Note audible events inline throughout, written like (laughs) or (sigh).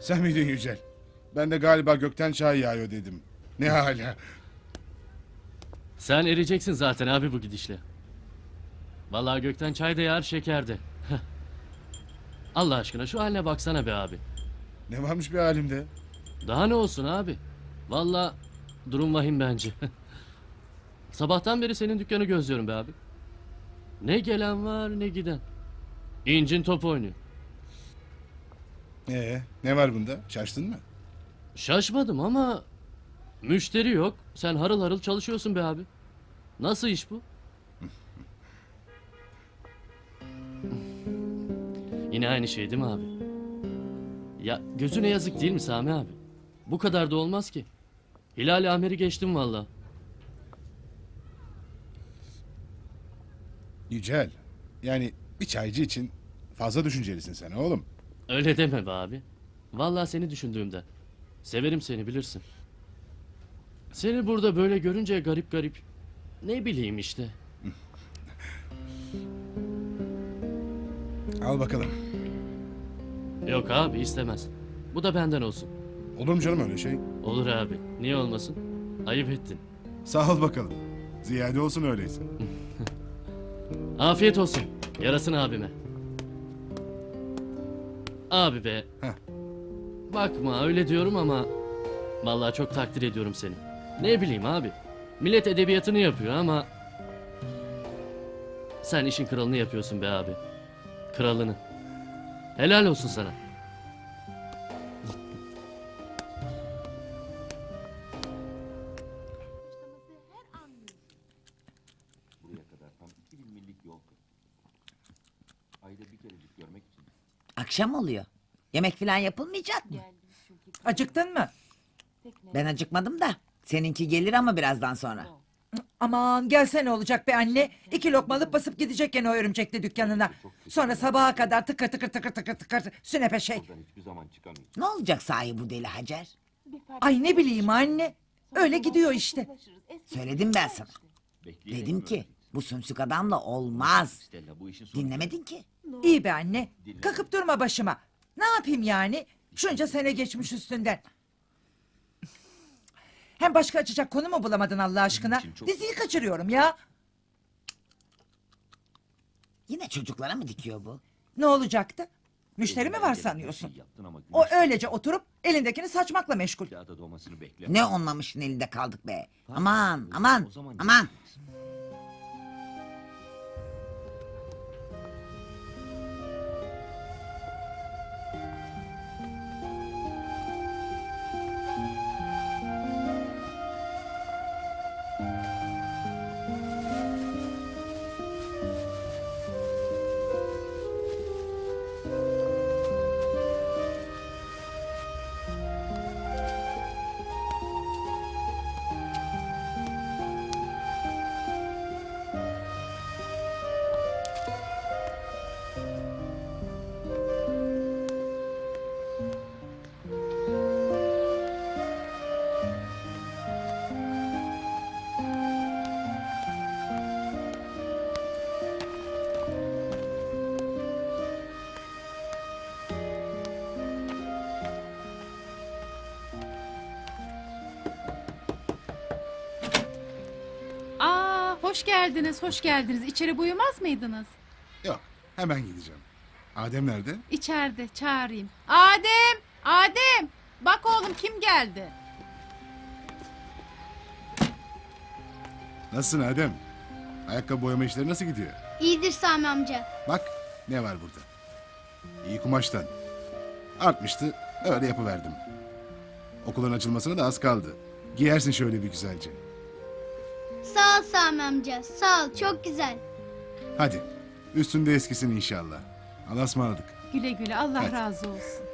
Sen miydin Yücel? Ben de galiba gökten çay yağıyor dedim. Ne hala? Sen ereceksin zaten abi bu gidişle. Vallahi gökten çay da yağar şeker de. Allah aşkına şu haline baksana be abi. Ne varmış bir halimde? Daha ne olsun abi? Vallahi durum vahim bence. Sabahtan beri senin dükkanı gözlüyorum be abi. Ne gelen var ne giden. İncin top oynuyor. Ee, ne var bunda? Şaştın mı? Şaşmadım ama müşteri yok. Sen harıl harıl çalışıyorsun be abi. Nasıl iş bu? Yine aynı şey değil mi abi? Ya gözüne yazık değil mi Sami abi? Bu kadar da olmaz ki. Hilal Amer'i geçtim valla. Yücel. Yani bir çaycı için fazla düşüncelisin sen oğlum. Öyle deme be abi. Vallahi seni düşündüğümde. Severim seni bilirsin. Seni burada böyle görünce garip garip. Ne bileyim işte. (laughs) Al bakalım. Yok abi istemez. Bu da benden olsun. Olur mu canım öyle şey? Olur abi. Niye olmasın? Ayıp ettin. Sağ ol bakalım. Ziyade olsun öyleyse. (laughs) Afiyet olsun. Yarasın abime. Abi be. Heh. Bakma öyle diyorum ama vallahi çok takdir ediyorum seni. Ne bileyim abi. Millet edebiyatını yapıyor ama sen işin kralını yapıyorsun be abi. Kralını. Helal olsun sana. Akşam oluyor. Yemek falan yapılmayacak mı? Acıktın mı? Ben acıkmadım da. Seninki gelir ama birazdan sonra. Aman gelsene olacak be anne. İki lokma alıp basıp gidecek gene o örümcekli dükkanına. Sonra sabaha kadar tıkır tıkır tıkır tıkır tıkır sünepe şey. buradan hiçbir zaman çıkamayız. Ne olacak sahi bu deli Hacer? Ay ne bileyim anne. Öyle gidiyor işte. Söyledim ben sana. Dedim ki bu sümsük adamla olmaz. Stella bu işin sonu. Dinlemedin ki. İyi be anne. Kakıp durma başıma. Ne yapayım yani? Şunca sene geçmiş üstünden. Hem başka açacak konu mu bulamadın Allah aşkına? Diziyi kaçırıyorum ya. Yine çocuklara mı dikiyor bu? Ne olacaktı? Müşteri mi var sanıyorsun? şey O öylece oturup elindekini saçmakla meşgul. Ne onlamışın elinde kaldık be. Aman aman aman. Hoş geldiniz, hoş geldiniz. İçeri buyurmaz mıydınız? Yok, hemen gideceğim. Adem nerede? İçeride, çağırayım. Adem, Adem. Bak oğlum kim geldi? Nasılsın Adem? Ayakkabı boyama işleri nasıl gidiyor? İyidir Sami amca. Bak ne var burada. İyi kumaştan. Artmıştı öyle yapıverdim. Okulun açılmasına da az kaldı. Giyersin şöyle bir güzelce. Sağ ol Sami amca. Sağ ol. Çok güzel. Hadi üstünde eskisin inşallah. Allah'a ısmarladık. Güle güle, Allah Hadi. razı olsun.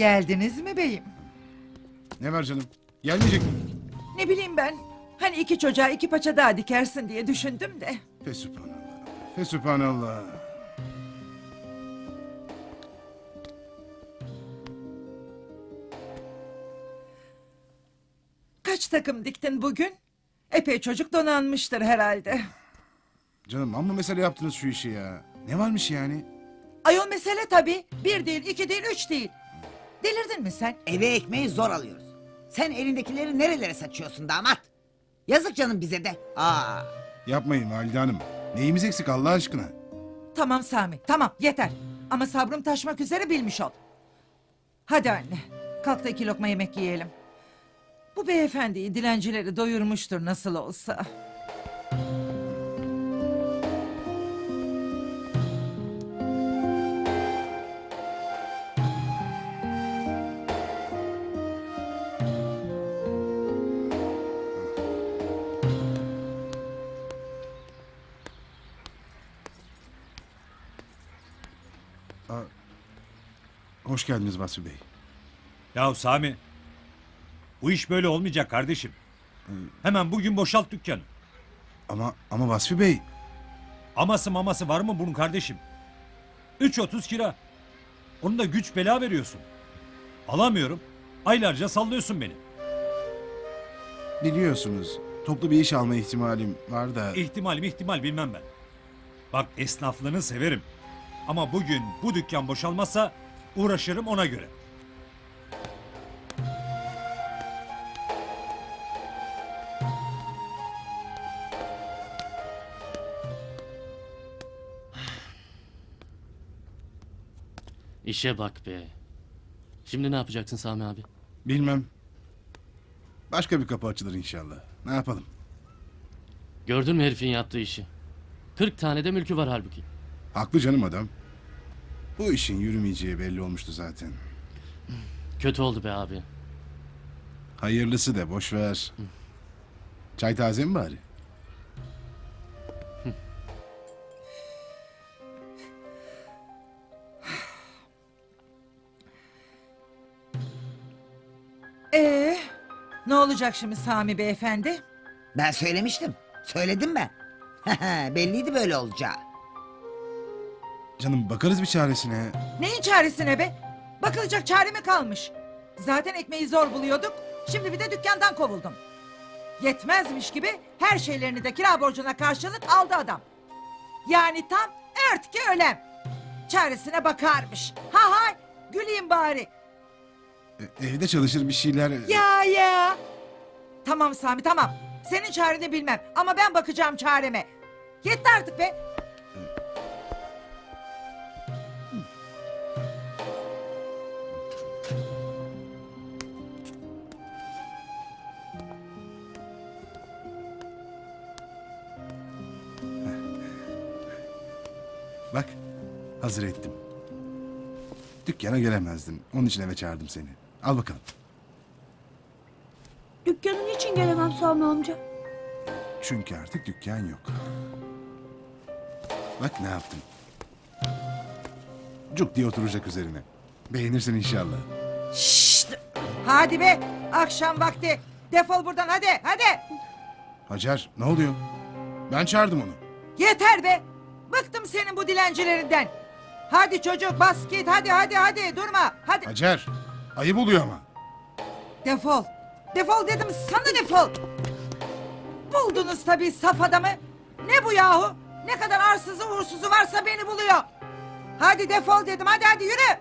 Geldiniz mi beyim? Ne var canım? Gelmeyecek mi? Ne bileyim ben. Hani iki çocuğa iki paça daha dikersin diye düşündüm de. Fesübhanallah. Fesübhanallah. Kaç takım diktin bugün? Epey çocuk donanmıştır herhalde. Canım amma mesele yaptınız şu işi ya. Ne varmış yani? Ayol mesele tabii. Bir değil, iki değil, üç değil. Delirdin mi sen? Eve ekmeği zor alıyoruz. Sen elindekileri nerelere saçıyorsun damat? Yazık canım bize de. Aa. Yapmayın Valide Hanım. Neyimiz eksik Allah aşkına? Tamam Sami, tamam yeter. Ama sabrım taşmak üzere bilmiş ol. Hadi anne, kalk da iki lokma yemek yiyelim. Bu beyefendiyi dilencileri doyurmuştur nasıl olsa. Hoş geldiniz Vasfi Bey. Ya Sami. Bu iş böyle olmayacak kardeşim. Hemen bugün boşalt dükkanı. Ama ama Vasfi Bey. Aması maması var mı bunun kardeşim? 3.30 kira. Onu da güç bela veriyorsun. Alamıyorum. Aylarca sallıyorsun beni. Biliyorsunuz toplu bir iş alma ihtimalim var da. İhtimal ihtimal bilmem ben. Bak esnaflığını severim. Ama bugün bu dükkan boşalmazsa uğraşırım ona göre. İşe bak be. Şimdi ne yapacaksın Sami abi? Bilmem. Başka bir kapı açılır inşallah. Ne yapalım? Gördün mü herifin yaptığı işi? 40 tane de mülkü var halbuki. Haklı canım adam. Bu işin yürümeyeceği belli olmuştu zaten. Kötü oldu be abi. Hayırlısı de boş ver. Çay taze mi bari? Ee, ne olacak şimdi Sami beyefendi? Ben söylemiştim. Söyledim ben. (laughs) Belliydi böyle olacağı. Canım bakarız bir çaresine. Neyin çaresine be? Bakılacak çare mi kalmış? Zaten ekmeği zor buluyorduk. Şimdi bir de dükkandan kovuldum. Yetmezmiş gibi her şeylerini de kira borcuna karşılık aldı adam. Yani tam ört ki ölem. Çaresine bakarmış. Ha ha güleyim bari. E, evde çalışır bir şeyler. Ya ya. Tamam Sami tamam. Senin çareni bilmem ama ben bakacağım çareme. Yetti artık be. Hazır ettim. Dükkana gelemezdin. Onun için eve çağırdım seni. Al bakalım. Dükkanın için gelemem Sami amca. Çünkü artık dükkan yok. Bak ne yaptım. Cuk diye oturacak üzerine. Beğenirsin inşallah. Şşt. Hadi be akşam vakti. Defol buradan hadi hadi. Hacer ne oluyor? Ben çağırdım onu. Yeter be. Bıktım senin bu dilencilerinden. Hadi çocuk bas git hadi hadi hadi durma. Hadi Hacer ayıp oluyor ama. defol. Defol dedim sana defol. Buldunuz tabii saf adamı. Ne bu yahu? Ne kadar arsızı uğursuzu varsa beni buluyor. Hadi defol dedim hadi hadi yürü.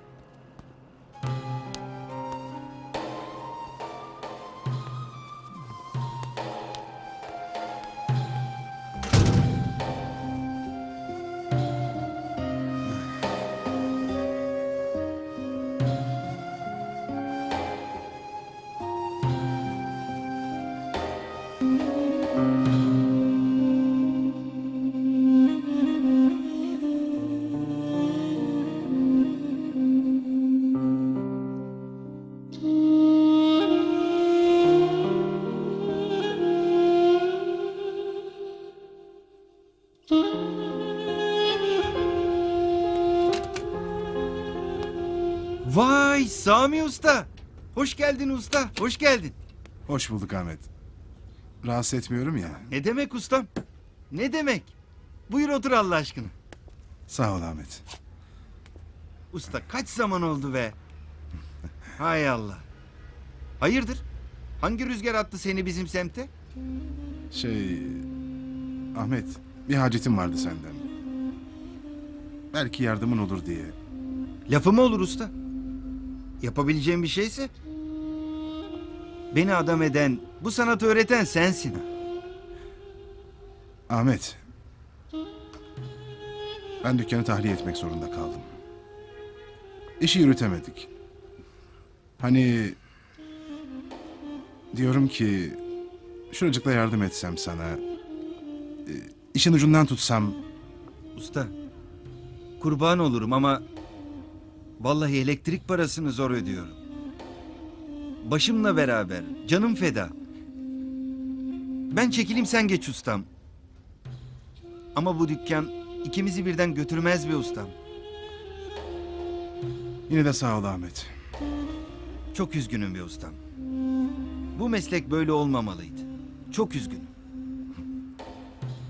Sami Usta. Hoş geldin usta. Hoş geldin. Hoş bulduk Ahmet. Rahatsız etmiyorum ya. Ne demek ustam? Ne demek? Buyur otur Allah aşkına. Sağ ol Ahmet. Usta kaç zaman oldu be? (laughs) Hay Allah. Hayırdır? Hangi rüzgar attı seni bizim semte? Şey... Ahmet, bir hacetim vardı senden. Belki yardımın olur diye. Lafı mı olur usta? Yapabileceğim bir şeyse. Beni adam eden, bu sanatı öğreten sensin. Ahmet. Ben dükkanı tahliye etmek zorunda kaldım. İşi yürütemedik. Hani... Diyorum ki... Şuracıkla yardım etsem sana. e, işin ucundan tutsam. Usta, kurban olurum ama vallahi elektrik parasını zor ödüyorum. Başımla beraber, canım feda. Ben çekileyim sen geç ustam. Ama bu dükkan ikimizi birden götürmez be ustam. Yine de sağ ol Ahmet. Çok üzgünüm be ustam. Bu meslek böyle olmamalıydı. Çok üzgünüm.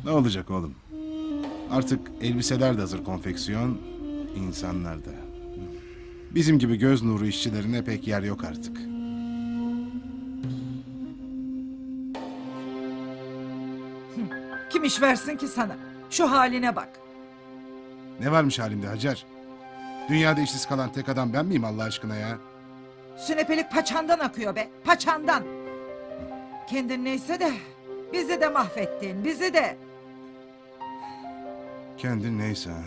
Ne olacak oğlum? Artık elbiseler de hazır konfeksiyon, insanlar da. Bizim gibi göz nuru işçilerine pek yer yok artık. Kim iş versin ki sana? Şu haline bak. Ne varmış halimde Hacer? Dünyada işsiz kalan tek adam ben miyim Allah aşkına ya? Sünepelik paçandan akıyor be. Paçandan. Kendin neyse de bizi de mahvettin. Bizi de. Kendin neyse ha.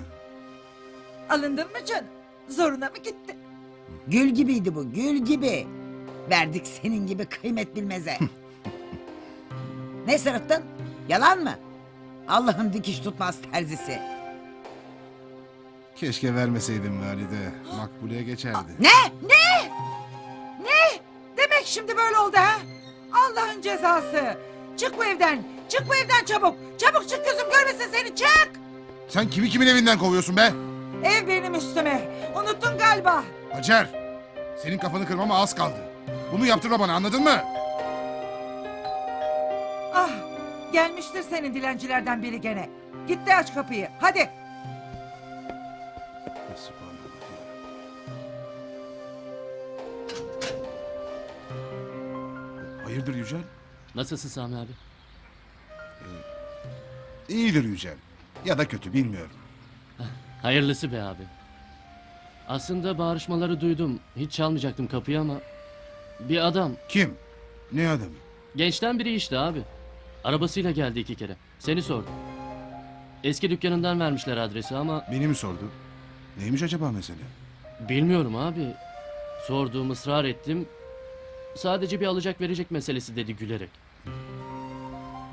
Alındın mı canım? Zoruna mı gitti? Gül gibiydi bu gül gibi. Verdik senin gibi kıymet bilmeze. (laughs) ne sırıttın? Yalan mı? Allah'ın dikiş tutmaz terzisi. Keşke vermeseydim valide. Makbule geçerdi. Ne? Ne? Ne? Demek şimdi böyle oldu ha? Allah'ın cezası. Çık bu evden. Çık bu evden çabuk. Çabuk çık gözüm görmesin seni çık. Sen kimi kimin evinden kovuyorsun be? Ev benim üstüme. Unuttun galiba. Hacer! Senin kafanı kırmama az kaldı. Bunu yaptırma bana anladın mı? Ah gelmiştir senin dilencilerden biri gene. Git de aç kapıyı. Hadi. Hayırdır Yücel? Nasılsın Sami abi? İyidir Yücel. Ya da kötü bilmiyorum. Hayırlısı be abi. Aslında bağırışmaları duydum. Hiç çalmayacaktım kapıyı ama... Bir adam. Kim? Ne adam? Gençten biri işte abi. Arabasıyla geldi iki kere. Seni sordu. Eski dükkanından vermişler adresi ama Beni mi sordu? Neymiş acaba mesele? bilmiyorum abi. Sorduğum ısrar ettim. Sadece bir alacak verecek meselesi dedi gülerek.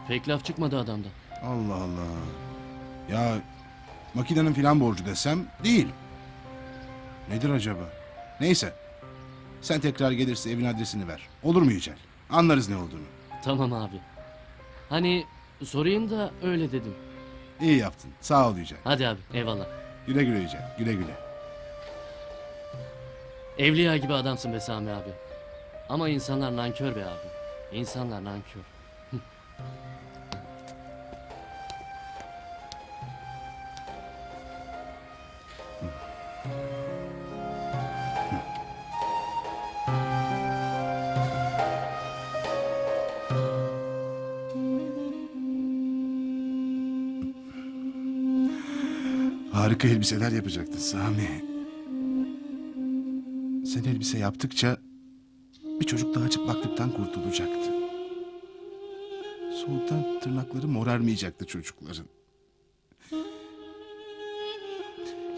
Pek laf çıkmadı adamdan. Allah Allah. Ya makinenin filan borcu desem değil. Nedir acaba? Neyse. Sen tekrar gelirse evin adresini ver. Olur mu Yücel? Anlarız ne olduğunu. Tamam abi. Hani sorayım da öyle dedim. İyi yaptın. Sağ ol Yücel. Hadi abi eyvallah. Güle güle Yücel. Güle güle. Evliya gibi adamsın be Sami abi. Ama insanlar nankör be abi. İnsanlar nankör. Harika elbiseler yapacaktın Sami. Sen elbise yaptıkça bir çocuk daha çıplaklıktan kurtulacaktı. Soğuktan tırnakları morarmayacaktı çocukların.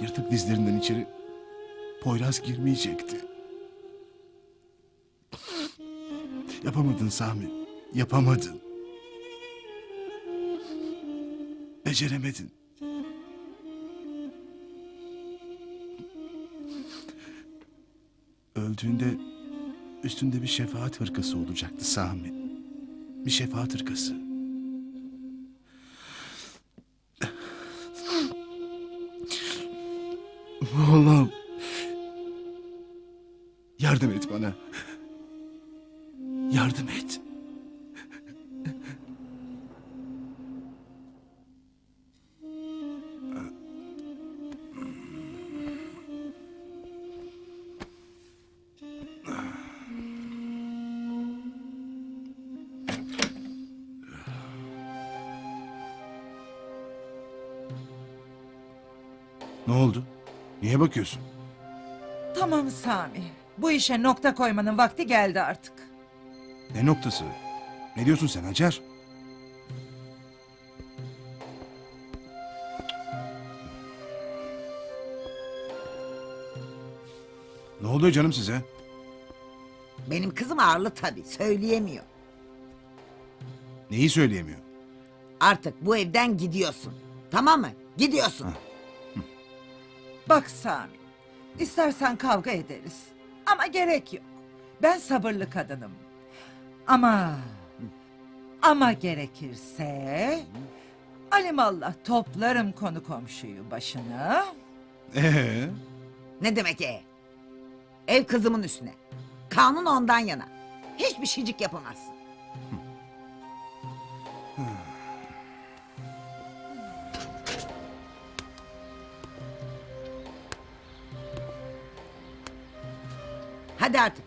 Yırtık dizlerinden içeri Poyraz girmeyecekti. Yapamadın Sami. Yapamadın. Beceremedin. Öldüğünde üstünde bir şefaat hırkası olacaktı Sami. Bir şefaat hırkası. Allah'ım. Yardım et bana. Ne oldu? Niye bakıyorsun? Tamam Sami. Bu işe nokta koymanın vakti geldi artık. Ne noktası? Ne diyorsun sen Hacer? Ne oluyor canım size? Benim kızım ağırlı tabii söyleyemiyor. Neyi söyleyemiyor? Artık bu evden gidiyorsun. Tamam mı? Gidiyorsun. Bak Sami. istersen kavga ederiz. Ama gerek yok. Ben sabırlı kadınım. Ama... Ama gerekirse... Alimallah toplarım konu komşuyu başına. Ee, Ne demek e? Ev kızımın üstüne. Kanun ondan yana. Hiçbir şeycik yapamazsın. Hadi artık.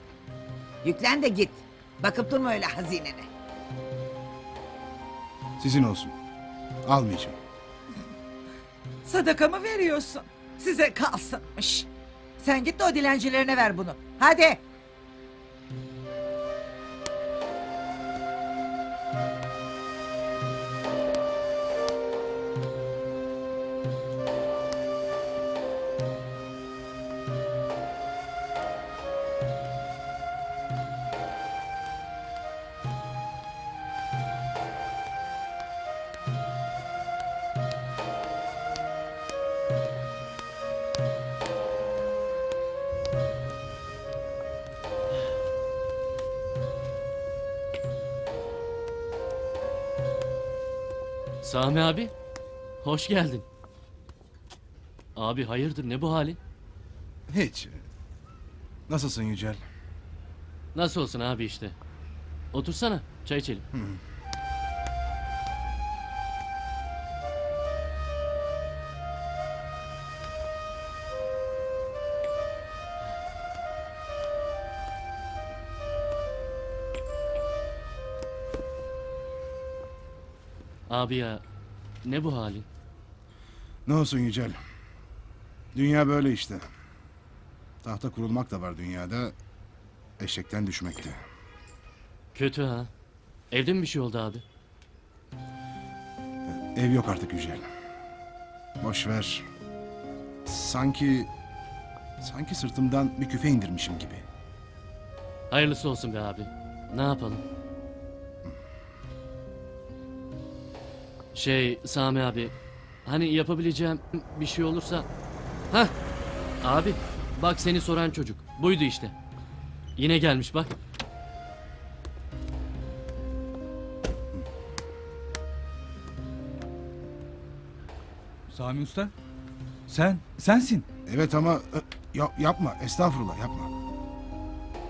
Yüklen de git. Bakıp durma öyle hazinene. sizin olsun. Almayacağım. (laughs) Sadakamı veriyorsun. Size kalsınmış. Sen git de o dilencilerine ver bunu. Hadi. Sami abi, hoş geldin. Abi hayırdır ne bu halin? Hiç. Nasılsın Yücel? Nasıl olsun abi işte. Otursana, çay içelim. Abi ya, ne bu halin? Ne olsun Yücel? Dünya böyle işte. Tahta kurulmak da var dünyada. Eşekten düşmek de. Kötü ha. Evde mi bir şey oldu abi? Ev yok artık Yücel. Boş ver. Sanki... Sanki sırtımdan bir küfe indirmişim gibi. Hayırlısı olsun be abi. Ne yapalım? Şey Sami abi, hani yapabileceğim bir şey olursa... Hah, abi bak seni soran çocuk. Buydu işte. Yine gelmiş bak. Sami Usta? Sen, sensin. Evet ama e, ya- yapma estağfurullah yapma.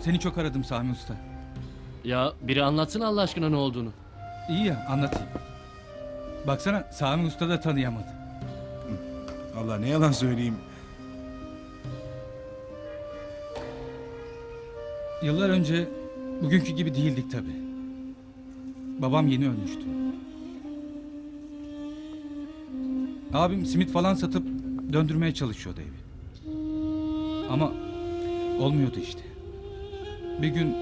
Seni çok aradım Sami Usta. Ya biri anlatsın Allah aşkına ne olduğunu. İyi ya anlatayım. Baksana Sami Usta da tanıyamadı. Allah ne yalan söyleyeyim. Yıllar önce bugünkü gibi değildik tabi. Babam yeni ölmüştü. Abim simit falan satıp döndürmeye çalışıyordu evi. Ama olmuyordu işte. Bir gün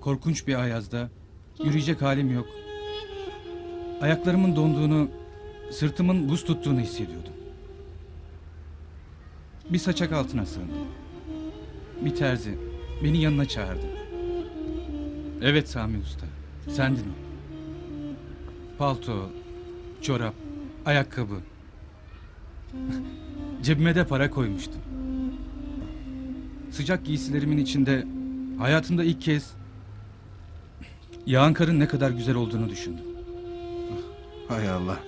korkunç bir ayazda yürüyecek halim yok. Ayaklarımın donduğunu, sırtımın buz tuttuğunu hissediyordum. Bir saçak altına sığındım. Bir terzi beni yanına çağırdı. Evet Sami Usta, sendin o. Palto, çorap, ayakkabı. (laughs) Cebime de para koymuştum. Sıcak giysilerimin içinde hayatımda ilk kez yağan karın ne kadar güzel olduğunu düşündüm. Hay Allah.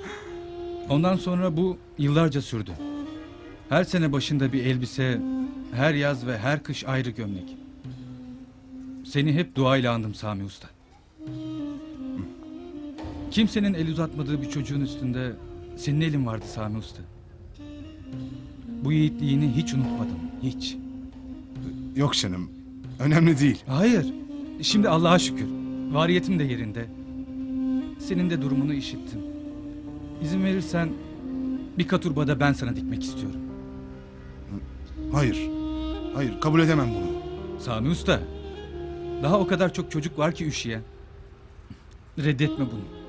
Ondan sonra bu yıllarca sürdü. Her sene başında bir elbise, her yaz ve her kış ayrı gömlek. Seni hep duayla andım Sami Usta. Kimsenin el uzatmadığı bir çocuğun üstünde senin elin vardı Sami Usta. Bu yiğitliğini hiç unutmadım, hiç. Yok canım. Önemli değil. Hayır, şimdi Allah'a şükür. Variyetim de yerinde. Senin de durumunu işittim. İzin verirsen bir katurbada ben sana dikmek istiyorum. Hayır. Hayır kabul edemem bunu. Sami Usta, daha o kadar çok çocuk var ki üşüyen. Reddetme bunu.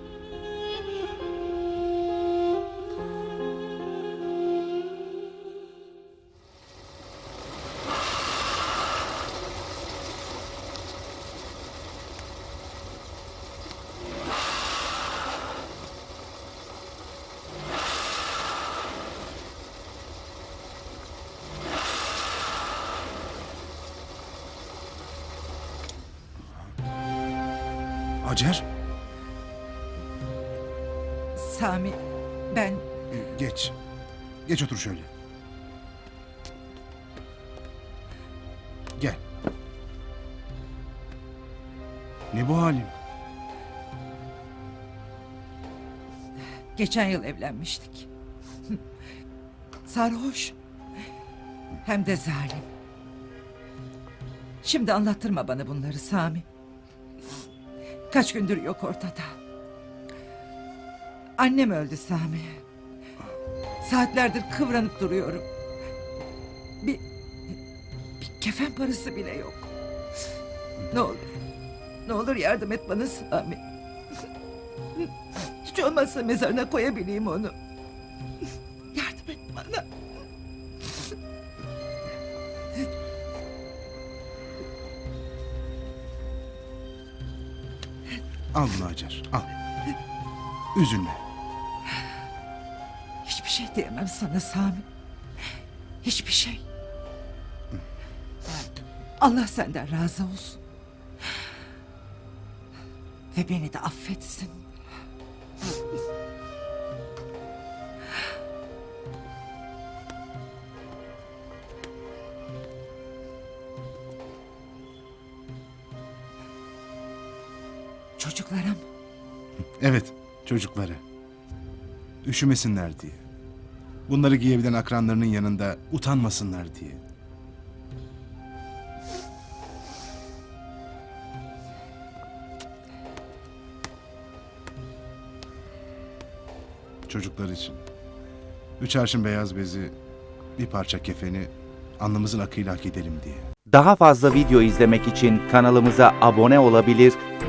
Hacer. Sami ben e, Geç. Geç otur şöyle. Gel. Ne bu halin? geçen yıl evlenmiştik. Sarhoş. Hem de zalim. Şimdi anlattırma bana bunları Sami. Kaç gündür yok ortada. Annem öldü Sami. Saatlerdir kıvranıp duruyorum. Bir, bir kefen parası bile yok. Ne olur, ne olur yardım et bana Sami. Hiç olmazsa mezarına koyabileyim onu. Al bunu Hacer. Al. Üzülme. Hiçbir şey diyemem sana Sami. Hiçbir şey. Allah senden razı olsun. Ve beni de affetsin. Çocuklara mı? Evet, çocukları. Üşümesinler diye. Bunları giyebilen akranlarının yanında utanmasınlar diye. Çocuklar için. Üç arşın beyaz bezi, bir parça kefeni, alnımızın akıyla hak edelim diye. Daha fazla video izlemek için kanalımıza abone olabilir,